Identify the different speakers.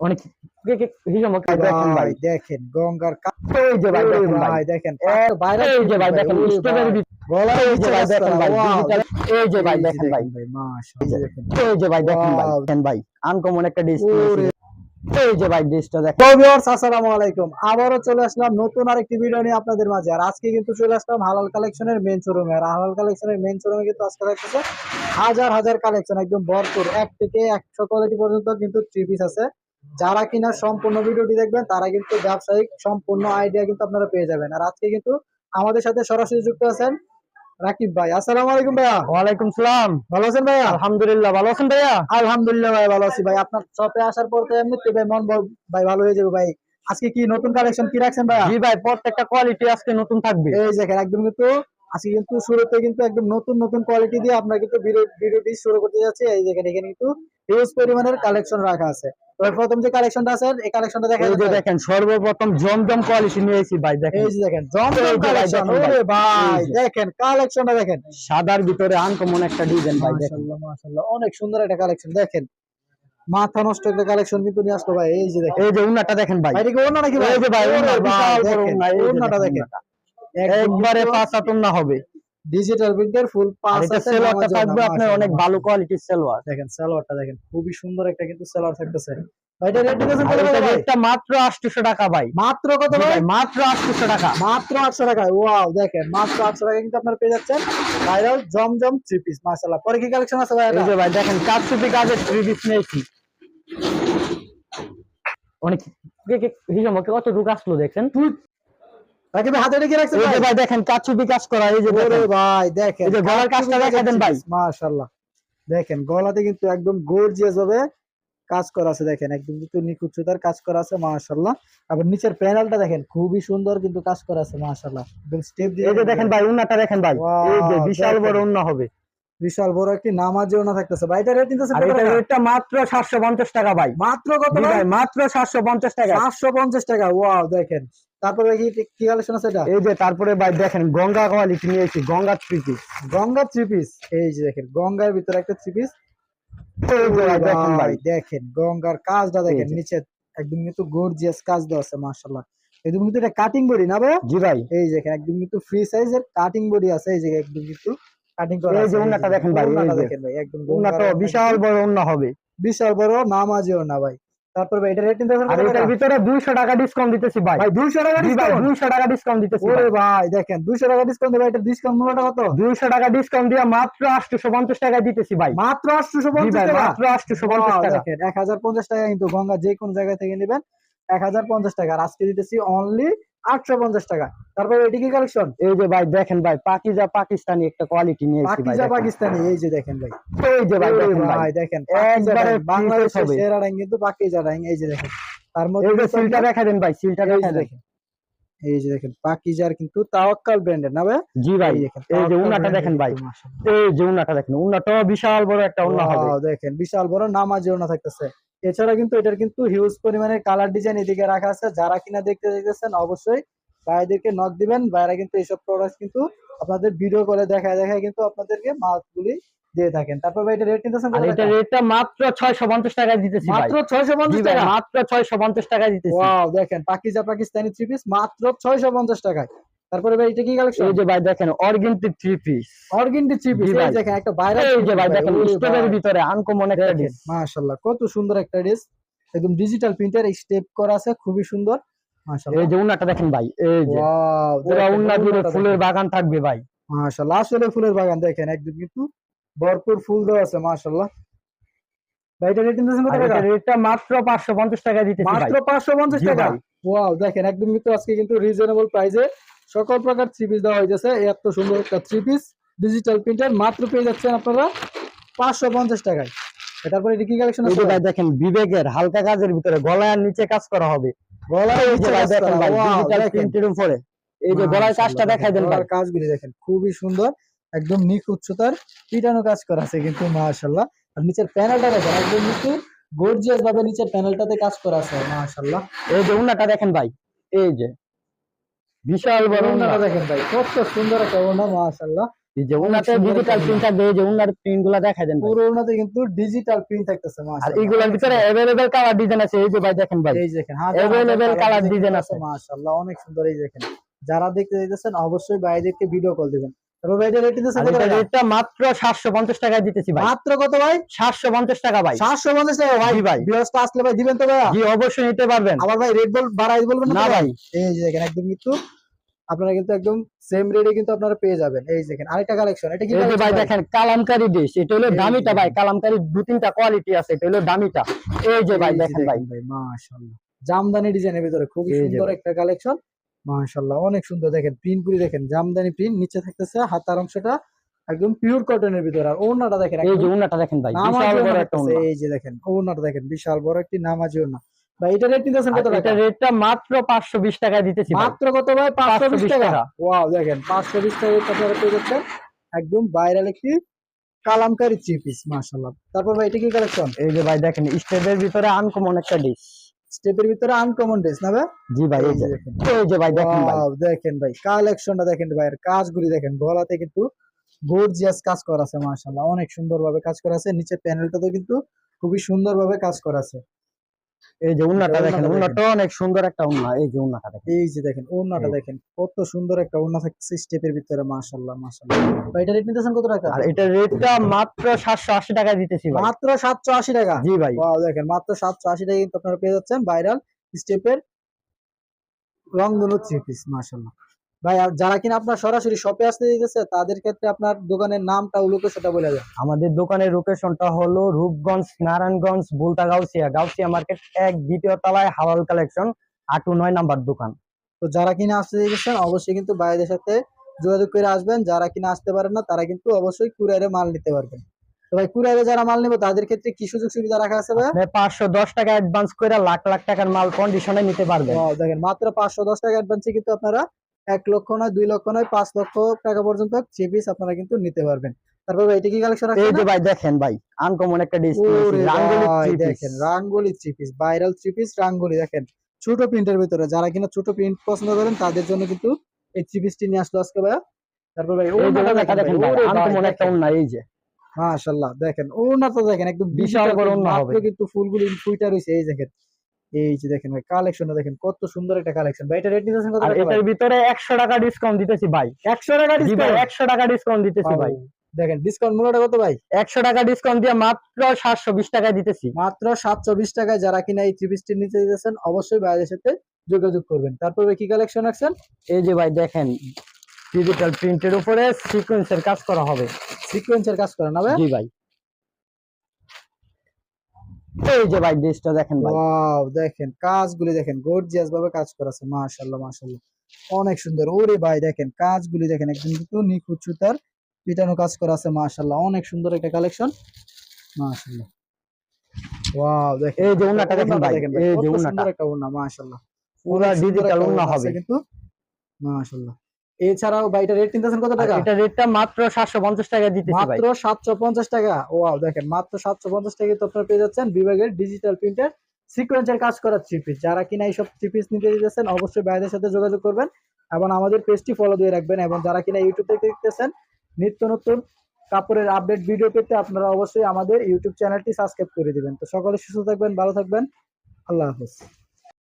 Speaker 1: অনেক দেখেন
Speaker 2: গঙ্গার
Speaker 1: যে ভাই দেখেন এই যে ভাই দেখেন স্ট্রবেরি এই যে ভাই দেখেন ভাই এই যে ভাই দেখেন ভাই।
Speaker 2: দেখেন
Speaker 1: এই যে ভাই দেখেন ভাই
Speaker 2: Wow.
Speaker 1: দেখেন ভাই। আনকমন একটা
Speaker 2: ওরে হাজার হাজার কালেকশন একদম ভরপুর। এক থেকে একশো কোয়ালিটি পর্যন্ত কিন্তু যারা কিনা সম্পূর্ণ ভিডিওটি দেখবেন, তারা কিন্তু ব্যবসায়িক সম্পূর্ণ আইডিয়া কিন্তু আপনারা পেয়ে যাবেন। আর আজকে কিন্তু আমাদের সাথে সরাসরি যুক্ত আছেন রাকিব ভাই আসসালামু আলাইকুম ভাইয়া।
Speaker 1: ওয়ালাইকুম সালাম।
Speaker 2: ভালো আছেন ভাইয়া?
Speaker 1: আলহামদুলিল্লাহ ভালো আছেন ভাইয়া?
Speaker 2: আলহামদুলিল্লাহ ভাই ভালো আছি ভাই। আপনার শপে আসার পর তো এমনিতে ভাই মন ভাই ভালো হয়ে যাবে ভাই। আজকে কি নতুন কালেকশন কি রাখছেন ভাইয়া?
Speaker 1: জি ভাই প্রত্যেকটা কোয়ালিটি আজকে নতুন থাকবে।
Speaker 2: এই দেখেন একদম কিন্তু আজকে কিন্তু শুরুতে কিন্তু একদম নতুন নতুন কোয়ালিটি দিয়ে আমরা কিন্তু ভিডিও ভিডিওটি শুরু করতে যাচ্ছি। এই দেখেন এখানে কিন্তু হিউজ পরিমাণের কালেকশন রাখা আছে। প্রথম যে কালেকশনটা আছে এই কালেকশনটা দেখা
Speaker 1: এই যে দেখেন সর্বপ্রথম জমজম কোয়ালিটি নিয়েছি ভাই দেখেন।
Speaker 2: এই যে দেখেন জমজম কালেকশন ওরে ভাই দেখেন কালেকশনটা দেখেন।
Speaker 1: সাদার ভিতরে আনকমন একটা ডিজাইন ভাই দেখেন।
Speaker 2: মাশাআল্লাহ অনেক সুন্দর একটা কালেকশন দেখেন। মাথা নষ্ট একটা কালেকশন কিন্তু নিয়ে আসলো ভাই এই যে দেখেন।
Speaker 1: এই যে উন্নাটা দেখেন ভাই।
Speaker 2: এটা কি ওড়না নাকি ভাই?
Speaker 1: এই যে ভাই উন্না বিশাল বড়
Speaker 2: দেখেন,
Speaker 1: উন্না এই দেখেন
Speaker 2: দেখেন।
Speaker 1: একবারে পাঁচ হাত উন্না হবে।
Speaker 2: ডিজিটাল প্রিন্টের ফুল পাঁচ
Speaker 1: এটা
Speaker 2: আছে,
Speaker 1: সেলোয়ারটা
Speaker 2: নামাজ
Speaker 1: থাকবে আপনার অনেক ভালো কোয়ালিটির সেলোয়ার
Speaker 2: দেখেন সালোয়ারটা দেখেন খুবই সুন্দর একটা কিন্তু সালোয়ার থাকতেছে এটা রেট কত
Speaker 1: এটা
Speaker 2: ভাই?
Speaker 1: মাত্র 800 টাকা ভাই
Speaker 2: মাত্র কত ভাই
Speaker 1: মাত্র 800 টাকা
Speaker 2: মাত্র আটশো টাকায় ওয়াও দেখেন মাত্র আটশো টাকা কিন্তু আপনারা পেয়ে যাচ্ছেন ভাইরাল জমজম থ্রি পিস মাশাআল্লাহ পরে কি কালেকশন আছে ভাই
Speaker 1: এই যে ভাই দেখেন কাটসুপি কাজের থ্রি পিস নিয়েছি অনেক কে কে হিসাব মতো কত ঢুক আসলো দেখেন
Speaker 2: রাকিব হাতে রেখে রাখছেন
Speaker 1: এই যে
Speaker 2: ভাই?
Speaker 1: ভাই দেখেন কাটসুপি কাজ করা এই যে
Speaker 2: ওরে ভাই দেখেন।
Speaker 1: এই যে গলার কাজটা দেখা দেন ভাই।
Speaker 2: মাশাআল্লাহ। দেখেন গলাতে কিন্তু একদম গর্জিয়াস হবে কাজ করা আছে দেখেন। একদম কিন্তু নিখুঁততার কাজ করা আছে মাশাআল্লাহ। আবার নিচের প্যানেলটা দেখেন খুবই সুন্দর কিন্তু কাজ করা আছে মাশাআল্লাহ। একদম স্টেপ দিয়ে
Speaker 1: এই যে দেখেন ভাই উন্নাটা দেখেন ভাই। এই যে বিশাল বড় উন্না হবে।
Speaker 2: বিশাল বড় একটি নামাজ না থাকতেছে। ভাই এটা রেট টাকা?
Speaker 1: রেটটা মাত্র 750 টাকা ভাই।
Speaker 2: মাত্র কত ভাই?
Speaker 1: মাত্র 750 টাকা।
Speaker 2: সাতশো পঞ্চাশ টাকা ওয়াও দেখেন। তারপরে কি কি কালেকশন আছে এটা?
Speaker 1: এই যে তারপরে ভাই দেখেন গঙ্গা কোয়ালিটি নিয়েছি Ganga three piece
Speaker 2: Ganga three piece এই যে দেখেন গঙ্গার ভিতরে একটা থ্রি পিস
Speaker 1: দেখেন ভাই।
Speaker 2: দেখেন গঙ্গার কাজটা দেখেন নিচে একদম কিন্তু গর্জিয়াস কাজ দেওয়া আছে মাশাআল্লাহ। একদম কিন্তু এটা কাটিং বডি না ভাই?
Speaker 1: জি ভাই।
Speaker 2: এই যে দেখেন একদম কিন্তু ফ্রি সাইজের কাটিং বডি আছে এই যে একদম কিন্তু কাটিং করা
Speaker 1: এই যে উন্নাটা দেখেন ভাই,
Speaker 2: উন্নাটা দেখেন ভাই একদম
Speaker 1: উন্না বিশাল বড় উন্না হবে।
Speaker 2: বিশাল বড় নামাজিও না ভাই। তারপর ভাই এটা রেট নিতে
Speaker 1: আর এটার ভিতরে 200 টাকা ডিসকাউন্ট দিতেছি ভাই।
Speaker 2: ভাই 200 টাকা ডিসকাউন্ট
Speaker 1: 200 টাকা ডিসকাউন্ট দিতেছি
Speaker 2: ওরে
Speaker 1: ভাই।
Speaker 2: ভাই দেখেন 200 টাকা ডিসকাউন্ট দেবে এটা ডিসকাউন্ট মূল্যটা কত?
Speaker 1: 200 টাকা ডিসকাউন্ট দিয়ে মাত্র 850 টাকা দিতেছি ভাই।
Speaker 2: মাত্র
Speaker 1: জি
Speaker 2: 850 টাকা?
Speaker 1: মাত্র 850
Speaker 2: Wow,
Speaker 1: টাকা।
Speaker 2: দেখেন 1050 টাকা কিন্তু গঙ্গা যে কোন জায়গা থেকে নেবেন। 1050 টাকা আর আজকে দিতেছি অনলি 850 টাকা তারপর এটি কি কালেকশন
Speaker 1: এই যে ভাই দেখেন ভাই পাকিজা পাকিস্তানি একটা কোয়ালিটি নিয়েছি ভাই
Speaker 2: পাকিজা। পাকিস্তানি এই যে দেখেন ভাই
Speaker 1: এই যে ভাই দেখেন ভাই
Speaker 2: দেখেন
Speaker 1: একবারে
Speaker 2: বাংলাদেশের সেরা ডাইং কিন্তু পাকিজা ডাইং এই যে দেখেন তার মধ্যে
Speaker 1: এই যে সিলটা দেখা দেন ভাই সিলটা দেখা
Speaker 2: দেখেন এই যে দেখেন পাকিজার কিন্তু তাওয়াক্কাল ব্র্যান্ডের না ভাই
Speaker 1: জি ভাই
Speaker 2: এই
Speaker 1: যে
Speaker 2: তাওয়াক্কাল
Speaker 1: দেখেন ভাই এই যে উন্নাটা দেখেন উন্নাটা বিশাল বড় একটা উন্না হবে
Speaker 2: দেখেন বিশাল বড় নামাজি ওড়না থাকতেছে এছাড়া কিন্তু এটার কিন্তু হিউজ পরিমাণের কালার ডিজাইন এদিকে রাখা আছে। যারা কিনা দেখতে চাইতেছেন অবশ্যই ভাইদেরকে নক দিবেন। ভাইরা কিন্তু এইসব প্রোডাক্ট কিন্তু আপনাদের ভিডিও করে দেখায় দেখায় কিন্তু আপনাদেরকে মালগুলি দিয়ে থাকেন। তারপর ভাই এটা রেট নিতেছেন
Speaker 1: আর এটা? রেটটা মাত্র 650 টাকা দিতেছি ভাই।
Speaker 2: মাত্র ছয়শো
Speaker 1: জি
Speaker 2: পঞ্চাশ
Speaker 1: ভাই,
Speaker 2: টাকা?
Speaker 1: মাত্র 650 টাকা দিতেছি।
Speaker 2: ওয়াও দেখেন পাকিজা পাকিস্তানি থ্রি পিস মাত্র ছয়শো পঞ্চাশ টাকায়। তারপরে ভাই এটা কি কালেকশন
Speaker 1: এই যে ভাই দেখেন organdie three piece
Speaker 2: organdie three piece
Speaker 1: ভাই।
Speaker 2: দেখেন একটা বাইরে
Speaker 1: এই যে ভাই দেখেন স্টেপের ভিতরে আনকমন একটা ডিস
Speaker 2: মাশাআল্লাহ কত সুন্দর একটা ড্রেস একদম ডিজিটাল প্রিন্টার স্টেপ করা আছে খুবই সুন্দর। মাশাআল্লাহ।
Speaker 1: এই যে উন্নাটা দেখেন ভাই এই যে।
Speaker 2: ওয়াও
Speaker 1: পুরো উন্না জুড়ে ফুলের বাগান থাকবে ভাই।
Speaker 2: মাশাআল্লাহ আসলে ফুলের বাগান দেখেন একদম কিন্তু ভরপুর ফুল দেওয়া আছে মাশাআল্লাহ। ভাই এটা রেট নিতেছেন কত টাকা?
Speaker 1: এটা রেটটা মাত্র 550 টাকা দিতেছি ভাই।
Speaker 2: মাত্র 550
Speaker 1: জি
Speaker 2: টাকা। ওয়াও দেখেন একদম কিন্তু আজকে কিন্তু রিজনেবল প্রাইসে সকল প্রকার থ্রি পিস দেওয়া হয়েছে এত সুন্দর একটা থ্রি পিস ডিজিটাল প্রিন্টার মাত্র পেয়ে যাচ্ছেন আপনারা 550 টাকায়। তারপরে এটা কি কালেকশন আছে ভাই?
Speaker 1: ভাই দেখেন বিবেকের হালকা কাজের ভিতরে গলায় নিচে কাজ করা হবে।
Speaker 2: গলায় নিচে কাজ
Speaker 1: দেখেন ভাই ডিজিটাল প্রিন্টের উপরে। এই যে গলার কাজটা দেখাই দেন ভাই।
Speaker 2: গলার কাজগুলি দেখেন খুবই সুন্দর একদম নিখুঁততার পিটানো কাজ করা আছে কিন্তু মাশাআল্লাহ। আর নিচের প্যানেলটা দেখেন একদম কিন্তু গর্জিয়াস ভাবে নিচের প্যানেলটাতে কাজ করা আছে মাশাআল্লাহ।
Speaker 1: এই যে উন্নাটা দেখেন ভাই এই যে। বিশাল বড়
Speaker 2: দেখেন ভাই কত সুন্দর একটা ওড়না মাশাআল্লাহ।
Speaker 1: এই যে
Speaker 2: অনেক
Speaker 1: ডিজিটাল প্রিন্ট থাকবে এই যে উনার প্রিন্টগুলা দেখা দেন
Speaker 2: পুরো ওনাতে কিন্তু ডিজিটাল প্রিন্ট থাকতেছে
Speaker 1: আর
Speaker 2: মাশাআল্লাহ
Speaker 1: এইগুলোর ভিতরে অ্যাভেলেবেল কালার ডিজাইন আছে এই যে ভাই দেখেন ভাই।
Speaker 2: এই
Speaker 1: হ্যাঁ ডিজাইন আছে।
Speaker 2: মাশাআল্লাহ অনেক সুন্দর এই দেখেন। যারা দেখতে অবশ্যই বাইরেকে ভিডিও কল দিবেন। তারপর ভাই এটা রেটিং দিতেছেন
Speaker 1: আর
Speaker 2: কত
Speaker 1: এটা
Speaker 2: টাকা?
Speaker 1: রেটটা মাত্র 750 টাকায় দিতেছি ভাই।
Speaker 2: মাত্র কত ভাই?
Speaker 1: 750 টাকা ভাই।
Speaker 2: 750 টাকা ভাই?
Speaker 1: ভাই।
Speaker 2: ভিউয়ার্সটা আসলে ভাই দিবেন তো ভাই
Speaker 1: জি অবশ্যই নিতে পারবেন।
Speaker 2: আবার ভাই রেড বল বাড়াই বলবেন
Speaker 1: না ভাই।
Speaker 2: এই যে দেখেন একদম কিন্তু আপনারা কিন্তু একদম সেম রেটে কিন্তু আপনারা পেয়ে যাবেন। এই দেখেন আরেকটা কালেকশন এটা কি
Speaker 1: ভাই? দেখেন কালামকারী ডিশ এটা হলো দামিটা ভাই। কালামকারী দু তিনটা কোয়ালিটি আছে এটা হলো দামিটা। এই যে ভাই দেখেন ভাই।
Speaker 2: ভাই মাশাআল্লাহ। জামদানি ডিজাইনের ভিতরে খুবই সুন্দর একটা কালেকশন মাশাআল্লাহ অনেক সুন্দর। দেখেন প্রিন্ট গুলি দেখেন জামদানি প্রিন্ট নিচে থাকতেছে হাতার অংশটা একদম পিওর কটনের ভিতরে। আর ওড়নাটা দেখেন
Speaker 1: এই যে উনাটা দেখেন ভাই বিশাল বড় একটা উন্না
Speaker 2: এই যে দেখেন ওড়নাটা দেখেন বিশাল বড় একটি নামাজি ওড়না। ভাই এটা রেট নিতেছেন কত টাকা?
Speaker 1: এটা রেটটা মাত্র 520 টাকায় দিতেছি
Speaker 2: মাত্র কত ভাই? পাঁচশো বিশ
Speaker 1: 520
Speaker 2: টাকা। ওয়াও দেখেন পাঁচশো বিশ টাকা আপনারা পেয়ে যাচ্ছেন। একদম ভাইরাল একটি কালামকারী থ্রি পিস মাশাআল্লাহ। তারপর ভাই এটা কি কালেকশন
Speaker 1: এই যে ভাই দেখেন স্টেপের ভিতরে আনকমন একটা ডিশ
Speaker 2: স্টেপের ভিতরে আনকমন ড্রেস না ভাই?
Speaker 1: জি ভাই এই যে ভাই দেখেন ভাই।
Speaker 2: দেখেন ভাই কালেকশনটা দেখেন ভাই আর কাজগুলি দেখেন গলাতে কিন্তু গর্জিয়াস কাজ করা আছে মাশাআল্লাহ। অনেক সুন্দরভাবে কাজ করা আছে নিচে প্যানেলটাতে কিন্তু খুবই সুন্দরভাবে কাজ করা আছে।
Speaker 1: এই যে উন্নাটা দেখেন
Speaker 2: উন্নাটা
Speaker 1: উন্নাটা অনেক সুন্দর একটা উন্না এই যে উন্নাটা দেখেন।
Speaker 2: এই যে দেখেন
Speaker 1: এই।
Speaker 2: দেখেন কত সুন্দর একটা ওড়না থাকছে স্টেপের ভিতরে মাশাআল্লাহ মাশাআল্লাহ। ভাই এটা রেট নিতেছেন কত টাকা?
Speaker 1: আর এটা রেটটা মাত্র 780 টাকায় দিতেছি ভাই।
Speaker 2: মাত্র সাতশো আশি টাকা?
Speaker 1: জি ভাই।
Speaker 2: ওয়াও দেখেন মাত্র সাতশো আশি টাকা কিন্তু আপনারা পেয়ে যাচ্ছেন ভাইরাল স্টেপের রংধনু থ্রি পিস মাশাল্লাহ ভাই আর যারা কিনা আপনার সরাসরি শপে আসতে দিতেছে তাদের ক্ষেত্রে আপনার দোকানের নামটা লোকেশনটা বলে দেন।
Speaker 1: আমাদের দোকানের লোকেশনটা হলো রূপগঞ্জ নারায়ণগঞ্জ বুলতা গাউসিয়া গাউসিয়া মার্কেট এক দ্বিতীয় তলায় হালাল কালেকশন আটু নয় নাম্বার দোকান।
Speaker 2: তো যারা কিনা আসতে দিতেছেন অবশ্যই কিন্তু বাইরের সাথে যোগাযোগ করে আসবেন। যারা কিনা আসতে পারেন না তারা কিন্তু অবশ্যই কুরিয়ারে মাল নিতে পারবেন। তো ভাই কুরিয়ারে যারা মাল নেবে তাদের ক্ষেত্রে কি সুযোগ সুবিধা রাখা আছে ভাই
Speaker 1: পাঁচশো দশ টাকা অ্যাডভান্স করে লাখ লাখ টাকার মাল কন্ডিশনে নিতে পারবেন।
Speaker 2: দেখেন মাত্র পাঁচশো দশ টাকা অ্যাডভান্সে কিন্তু আপনারা এক লক্ষ নয় দুই লক্ষ নয় পাঁচ লক্ষ টাকা পর্যন্ত থ্রি পিস আপনারা কিন্তু নিতে পারবেন। তারপর ভাই এটা কি কালেকশন
Speaker 1: এই যে ভাই দেখেন ভাই আনকমন একটা ডিশ রাঙ্গুলি
Speaker 2: ভাই,
Speaker 1: three
Speaker 2: দেখেন রাঙ্গুলি three piece viral three piece রাঙ্গুলি দেখেন ছোট প্রিন্টের ভিতরে যারা কিনা ছোট প্রিন্ট পছন্দ করেন তাদের জন্য কিন্তু এই থ্রি পিসটি নিয়ে আসলো আজকে ভাইয়া। তারপর ভাই ওড়নাটা দেখেন
Speaker 1: ভাই আনকমন একটা। উন্না এই যে।
Speaker 2: মাশাআল্লাহ দেখেন ওড়নাটা দেখেন একদম
Speaker 1: বিশাল বড়
Speaker 2: print,
Speaker 1: হবে।
Speaker 2: কিন্তু ফুলগুলি ফুইটা রয়েছে এই দেখেন। এই যে দেখেন ভাই কালেকশনটা দেখেন কত সুন্দর একটা কালেকশন ভাই এটা রেট নিতেছেন কত টাকা
Speaker 1: এটার ভিতরে একশো টাকা ডিসকাউন্ট দিতেছি ভাই।
Speaker 2: 100 টাকা ডিসকাউন্ট
Speaker 1: একশো টাকা ডিসকাউন্ট দিতেছি ভাই।
Speaker 2: দেখেন ডিসকাউন্ট মূল্যটা কত ভাই?
Speaker 1: একশো টাকা ডিসকাউন্ট দিয়ে মাত্র সাতশো বিশ টাকায় দিতেছি।
Speaker 2: মাত্র সাতশো বিশ টাকায় যারা কিনা এই পিসটি নিতে দিতেছেন অবশ্যই বাইরের সাথে যোগাযোগ করবেন। তারপরে কি কালেকশন আছেন
Speaker 1: এই যে ভাই দেখেন ডিজিটাল প্রিন্টের উপরে সিকোয়েন্সের কাজ করা হবে।
Speaker 2: সিকোয়েন্সের কাজ করা ভাই?
Speaker 1: জি ভাই। এই যে ভাই ড্রেসটা দেখেন ভাই।
Speaker 2: ওয়াও দেখেন কাজগুলি দেখেন গর্জিয়াস ভাবে কাজ করা আছে মাশাআল্লাহ মাশাআল্লাহ। অনেক সুন্দর ওরে ভাই দেখেন কাজগুলি দেখেন একদম কিন্তু নিখুঁত সুতার পিটানো কাজ করা আছে মাশাআল্লাহ অনেক সুন্দর একটা কালেকশন মাশাআল্লাহ। ওয়াও দেখেন
Speaker 1: এই যে ওড়নাটা দেখেন ভাই, এই যে
Speaker 2: সুন্দর একটা ওড়না মাশাআল্লাহ।
Speaker 1: পুরা ওড়না
Speaker 2: আছে
Speaker 1: হবে।
Speaker 2: কিন্তু মাশাআল্লাহ। এছাড়াও ভাইটা রেট নিতেছেন কত টাকা?
Speaker 1: এটা রেটটা মাত্র সাতশো পঞ্চাশ টাকা দিতেছি ভাই।
Speaker 2: মাত্র সাতশো পঞ্চাশ টাকা? ওয়াও দেখেন মাত্র সাতশো পঞ্চাশ টাকা তো আপনারা পেয়ে যাচ্ছেন বিভাগের ডিজিটাল প্রিন্টার সিকোয়েন্সের কাজ করা থ্রি পিস যারা কিনা এইসব থ্রি পিস নিতে দিতেছেন অবশ্যই বাইরের সাথে যোগাযোগ করবেন এবং আমাদের পেজটি ফলো দিয়ে রাখবেন এবং যারা কিনা ইউটিউব থেকে দেখতেছেন নিত্য নতুন কাপড়ের আপডেট ভিডিও পেতে আপনারা অবশ্যই আমাদের ইউটিউব চ্যানেলটি সাবস্ক্রাইব করে দিবেন। তো সকলে সুস্থ থাকবেন ভালো থাকবেন। আল্লাহ হাফেজ।